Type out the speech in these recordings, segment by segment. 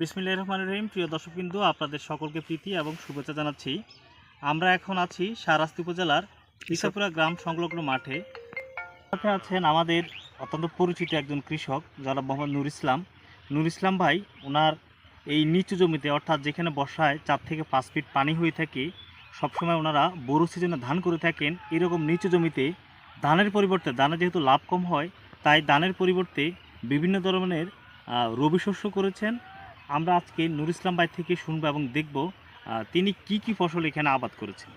বিসমিল্লাহ রহমান রহিম। প্রিয় দর্শকবিন্দু, আপনাদের সকলকে প্রীতি এবং শুভেচ্ছা জানাচ্ছি। আমরা এখন আছি সারাস্তি উপজেলার ইসাপুরা গ্রাম সংলগ্ন মাঠে। সাথে আছেন আমাদের অত্যন্ত পরিচিত একজন কৃষক, জনাব মোহাম্মদ নুর ইসলাম। নুর ইসলাম ভাই ওনার এই নিচু জমিতে, অর্থাৎ যেখানে বর্ষায় চার থেকে পাঁচ ফিট পানি হয়ে থাকে, সবসময় ওনারা বড় সিজনে ধান করে থাকেন। এরকম নিচু জমিতে ধানের পরিবর্তে, ধানে যেহেতু লাভ কম হয়, তাই ধানের পরিবর্তে বিভিন্ন ধরনের রবি শস্য করেছেন। আমরা আজকে নুর ইসলাম ভাই থেকে শুনব এবং দেখব তিনি কি কি ফসল এখানে আবাদ করেছেন।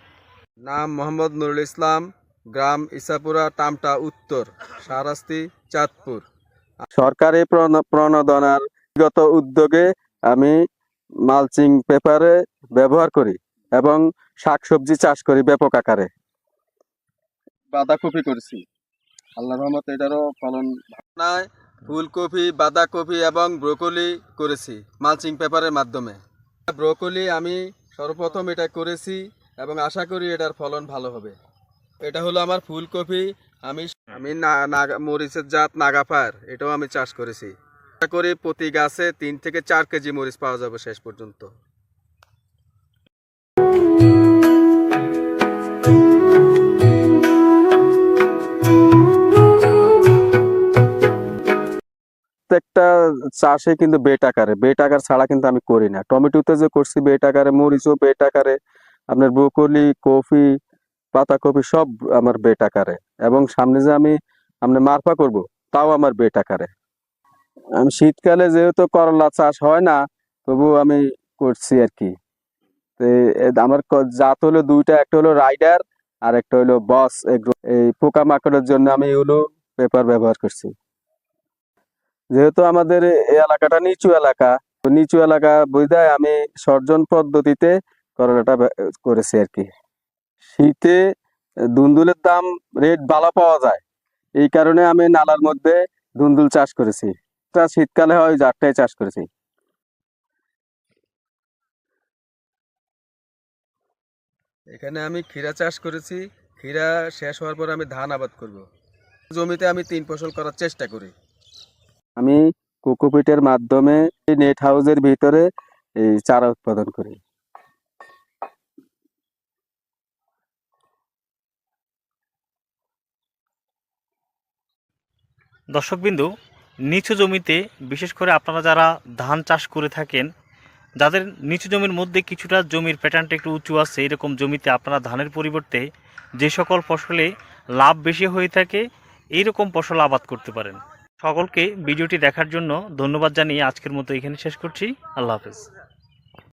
নাম মোহাম্মদ নুরুল ইসলাম গ্রাম ইসাপুরা টামটা উত্তর সারাস্তি চাঁদপুর। সরকারি প্রণ- প্রণোদনার গত উদ্যোগে আমি মালচিং পেপারে ব্যবহার করি এবং শাকসবজি চাষ করি ব্যাপক আকারে। বাঁধাকপি করেছি। আল্লাহ রহমত এটারও ফলন নয় ফুলকপি, বাঁধাকপি এবং ব্রোকলি করেছি, মালচিং পেপারের মাধ্যমে। ব্রোকলি আমি সর্বপ্রথম এটা করেছি এবং আশা করি এটার ফলন ভালো হবে। এটা হলো আমার ফুলকপি, আমি আমি মরিচের জাত নাগাফার, এটাও আমি চাষ করেছি। আশা করি প্রতি গাছে তিন থেকে চার কেজি মরিচ পাওয়া যাবে শেষ পর্যন্ত। প্রত্যেকটা চাষে কিন্তু বেট আকারে, বেট আকার ছাড়া কিন্তু আমি করি না। টমেটোতে যে করছি বেট আকারে, মরিচও বেট আকারে, আপনার ব্রোকলি, কফি, পাতাকপি সব আমার বেট আকারে। এবং সামনে যে আমি আপনার মারপা করব, তাও আমার বেট আকারে। আমি, শীতকালে যেহেতু করলা চাষ হয় না, তবু আমি করছি আর কি। আমার জাত হলো দুইটা, একটা হলো রাইডার, আর একটা হলো বস এই পোকামাকড়ের জন্য আমি হলো পেপার ব্যবহার করছি। যেহেতু আমাদের এই এলাকাটা নিচু এলাকা নিচু এলাকা বুঝায় আমি সর্জন পদ্ধতিতে করলাটা করেছি আর কি। শীতে দুন্দুলের দাম রেট ভালো পাওয়া যায়। এই কারণে আমি নালার মধ্যে দুন্দুল চাষ করেছি। তা শীতকালে হয় জারটাই চাষ করেছি। এখানে আমি ক্ষীরা চাষ করেছি। ক্ষীরা শেষ হওয়ার পর আমি ধান আবাদ করব। জমিতে আমি তিন ফসল করার চেষ্টা করি। আমি কোকোপিটের মাধ্যমে নেট হাউসের ভিতরে এই চারা উৎপাদন করি। দর্শকবিন্দু, নিচু জমিতে বিশেষ করে আপনারা যারা ধান চাষ করে থাকেন, যাদের নিচু জমির মধ্যে কিছুটা জমির প্যাটার্নটা একটু উঁচু আছে, এরকম জমিতে আপনারা ধানের পরিবর্তে যে সকল ফসলে লাভ বেশি হয়ে থাকে, এইরকম ফসল আবাদ করতে পারেন। সকলকে ভিডিওটি দেখার জন্য ধন্যবাদ জানিয়ে আজকের মতো এখানে শেষ করছি। আল্লাহ হাফেজ।